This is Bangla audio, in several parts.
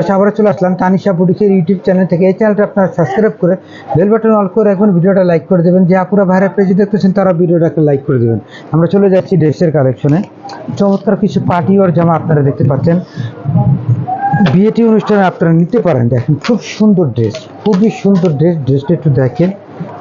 আচ্ছা, আবার চলে আসলাম তানিশা বুটিকের ইউটিউব চ্যানেল থেকে। এই চ্যানেলটা আপনারা সাবস্ক্রাইব করে বেল বাটন অল করে রাখবেন ভিডিওটা লাইক করে দেবেন। যে আপুরা ভাইরা পেজে দেখতেছেন তারা ভিডিওটাকে লাইক করে দেবেন। আমরা চলে যাচ্ছি ড্রেসের কালেকশনে চমৎকার কিছু পার্টি ওর জামা আপনারা দেখতে পাচ্ছেন। বিয়েটি অনুষ্ঠানে আপনারা নিতে পারেন। দেখেন খুব সুন্দর ড্রেস খুবই সুন্দর ড্রেস ড্রেসটা একটু দেখেন।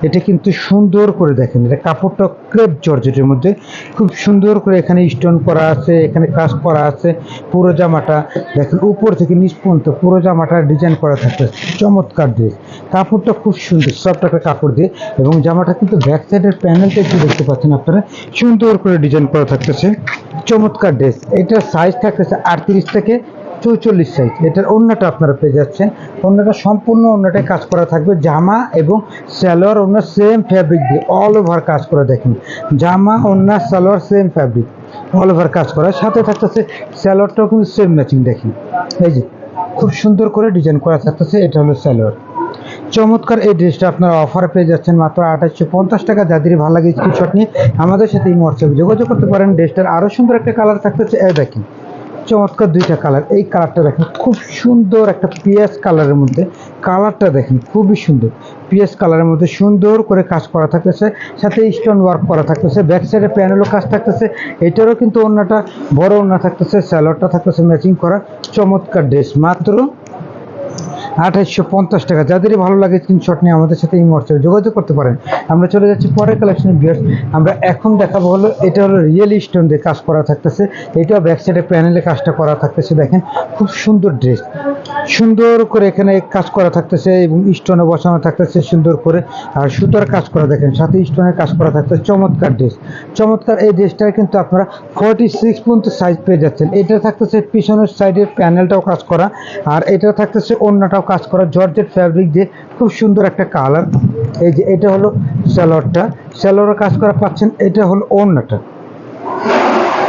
এটা কিন্তু সুন্দর করে দেখেন, এটা কাপড়টা ক্রেপ জর্জেটের মধ্যে। খুব সুন্দর করে এখানে স্টোন করা আছে, এখানে কাজ করা আছে, পুরো জামাটা দেখেন, উপর থেকে নিচ পর্যন্ত পুরো জামাটা ডিজাইন করা থাকতে চমৎকার ড্রেস কাপড়টা খুব সুন্দর সফট একটা কাপড় দিয়ে, এবং জামাটা কিন্তু ব্যাক সাইডের প্যানেলটা একটু দেখতে পাচ্ছেন আপনারা, সুন্দর করে ডিজাইন করা থাকতেছে, চমৎকার ড্রেস এটার সাইজ থাকতেছে আটত্রিশ থেকে চৌচল্লিশ সাইজ। এটার অন্যটা আপনারা পেয়ে যাচ্ছেন। অন্যটা সম্পূর্ণ অন্যটায় কাজ করা থাকবে জামা এবং স্যালোয়ার অন্য সেম ফ্যাব্রিক দিয়ে অল ওভার কাজ করা দেখেন। জামা অন্য salwar same fabric all over কাজ করা। সাথে থাকতেছে স্যালোয়ারটাও কিন্তু সেম ম্যাচিং দেখেন। এই যে, খুব সুন্দর করে ডিজাইন করা থাকতেছে, এটা হলো স্যালোয়ার চমৎকার এই ড্রেসটা আপনারা অফার পেয়ে যাচ্ছেন মাত্র আঠাশশো পঞ্চাশ টাকা। যাদের ভালো লাগে স্ক্রিনশট নিয়ে আমাদের সাথে এই হোয়াটসঅ্যাপে যোগাযোগ করতে পারেন। ড্রেসটার আরও সুন্দর একটা কালার থাকতেছে এ দেখেন। চমৎকার দুইটা কালার। এই কালারটা দেখেন, খুব সুন্দর একটা পিয়াজ কালারের মধ্যে কালারটা দেখেন, খুবই সুন্দর। পিএস কালারের মধ্যে সুন্দর করে কাজ করা থাকতেছে, সাথে স্টোন ওয়ার্ক করা থাকতেছে ব্যাক সাইডে প্যানেলও কাজ থাকতেছে, এটারও কিন্তু অন্যটা বড় অন্য থাকতেছে স্যালোডটা থাকতেছে ম্যাচিং করা চমৎকার ড্রেস মাত্র আঠাইশশো পঞ্চাশ টাকা। যাদেরই ভালো লাগে স্ক্রিনশট নিয়ে আমাদের সাথে এই মুহূর্তে যোগাযোগ করতে পারেন। আমরা চলে যাচ্ছি পরের কালেকশন বিয়ার্স আমরা এখন দেখাবো হলো, এটা হলো রিয়েল স্টোন দিয়ে কাজ করা থাকতেছে। এটাও ব্যাক সাইডে প্যানেলে কাজটা করা থাকতেছে, দেখেন। খুব সুন্দর ড্রেস সুন্দর করে এখানে কাজ করা থাকতেছে এবং স্টোনে বসানো থাকতেছে সুন্দর করে। আর সুতার কাজ করা দেখেন, সাথে স্টোনের কাজ করা থাকতেছে। চমৎকার ড্রেস চমৎকার এই ড্রেসটা কিন্তু আপনারা ফর্টি সিক্স পর্যন্ত সাইজ পেয়ে যাচ্ছেন। এটা থাকতেছে পিছনের সাইডের প্যানেলটাও কাজ করা। আর এটা থাকতেছে অন্যটাও কাজ করা। জর্জেট ফ্যাব্রিক দিয়ে খুব সুন্দর একটা কালার এই যে এটা হলো স্যালোয়ারটা স্যালোয়ারের কাজ করা পাচ্ছেন, এটা হলো ওড়নাটা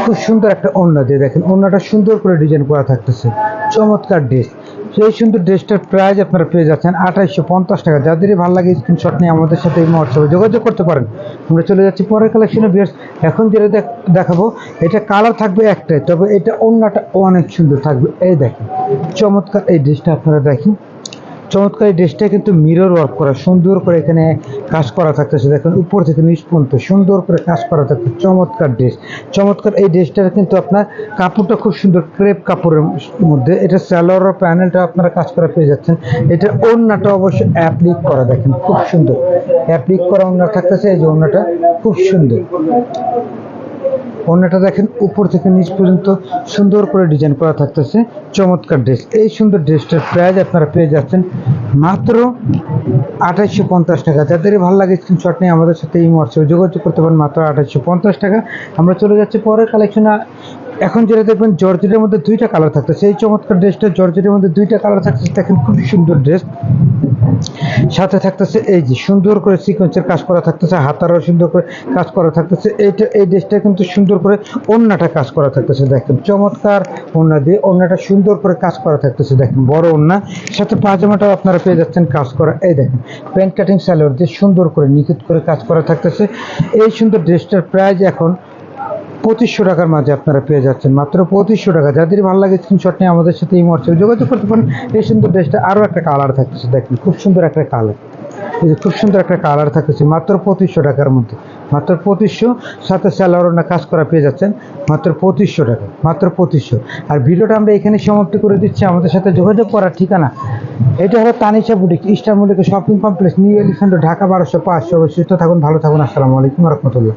খুব সুন্দর একটা ওড়না দিয়ে দেখেন। ওড়নাটা সুন্দর করে ডিজাইন করা থাকতেছে। চমৎকার ড্রেস সেই সুন্দর ড্রেসটার প্রাইস আপনারা পেয়ে যাচ্ছেন আঠাইশশো পঞ্চাশ টাকা। যাদেরই ভালো লাগে স্ক্রিনশট নিয়ে আমাদের সাথে এই মহোৎসবে যোগাযোগ করতে পারেন। আমরা চলে যাচ্ছি পরের কালেকশনে বেশ এখন যেটা দেখাবো, এটা কালার থাকবে একটাই, তবে এটা অন্যটা অনেক সুন্দর থাকবে। এই দেখেন, চমৎকার এই ড্রেসটা আপনারা দেখেন। চমৎকার এই ড্রেসটা কিন্তু মিরর ওয়ার্ক করা, সুন্দর করে এখানে কাজ করা থাকতেছে। দেখেন, উপর থেকে নিচ পর্যন্ত সুন্দর করে কাজ করা থাকছে চমৎকার ড্রেস। চমৎকার এই ড্রেসটার কিন্তু আপনার কাপড়টা খুব সুন্দর ক্রেপ কাপড়ের মধ্যে। এটা স্যালোয়ার প্যানেলটা আপনারা কাজ করা পেয়ে যাচ্ছেন। এটা ওড়নাটা অবশ্যই অ্যাপ্লিক করা, দেখেন, খুব সুন্দর। অ্যাপ্লিক করা ওড়না থাকতেছে, এই যে ওড়নাটা খুব সুন্দর। ওড়নাটা দেখেন, উপর থেকে নিচ পর্যন্ত সুন্দর করে ডিজাইন করা থাকতেছে, চমৎকার ড্রেস এই সুন্দর ড্রেসটার প্রাইস আপনারা পেয়ে যাচ্ছেন মাত্র আঠাইশশো পঞ্চাশ টাকা। যাদের ভালো লাগে স্ক্রিনশট নিয়ে আমাদের সাথে এই হোয়াটসঅ্যাপে যোগাযোগ করতে পারেন, মাত্র আঠাইশশো পঞ্চাশ টাকা। আমরা চলে যাচ্ছি পরের কালেকশনে এখন যেটা দেখবেন, জর্জেটের মধ্যে দুইটা কালার থাকতেছে। এই চমৎকার ড্রেসটা জর্জেটের মধ্যে দুইটা কালার থাকতেছে, দেখেন খুবই সুন্দর ড্রেস সাথে থাকতেছে এই যে সুন্দর করে সিকোয়েন্সের কাজ করা থাকতেছে, হাতারও সুন্দর করে কাজ করা থাকতেছে। এইটা, এই ড্রেসটা কিন্তু সুন্দর করে ওন্নাটা কাজ করা থাকতেছে, দেখেন। চমৎকার ওন্না দিয়ে ওন্নাটা সুন্দর করে কাজ করা থাকতেছে, দেখেন। বড় ওন্না সাথে পাজামাটাও আপনারা পেয়ে যাচ্ছেন কাজ করা। এই দেখেন প্যান্ট কাটিং স্যালোয়ার দিয়ে সুন্দর করে নিখুঁত করে কাজ করা থাকতেছে। এই সুন্দর ড্রেসটার প্রাইস এখন পঁচিশশো টাকার মাঝে আপনারা পেয়ে যাচ্ছেন। মাত্র পঁচিশশো টাকা। যাদের ভালো লাগে স্ক্রিনশট নিয়ে আমাদের সাথে এই হোয়াটসঅ্যাপে যোগাযোগ করতে পারেন। এই সুন্দর ড্রেসটা আরও একটা কালার থাকতেছে। দেখেন, খুব সুন্দর একটা কালার এই যে খুব সুন্দর একটা কালার থাকতেছে। মাত্র পঁচিশশো টাকার মধ্যে। মাত্র পঁচিশশো, সাথে স্যালোয়ার না কাজ করা পেয়ে যাচ্ছেন। মাত্র পঁচিশশো টাকা। মাত্র পঁচিশশো। আর ভিডিওটা আমরা এখানে সমাপ্তি করে দিচ্ছি। আমাদের সাথে যোগাযোগ করার ঠিকানা। এটা হলো Tanisha boutique Easter shopping complex New Elephant Dhaka বারোশো পাঁচশো সুস্থ থাকুন, ভালো থাকুন। আসসালামু আলাইকুম রহমতুল্লাহ।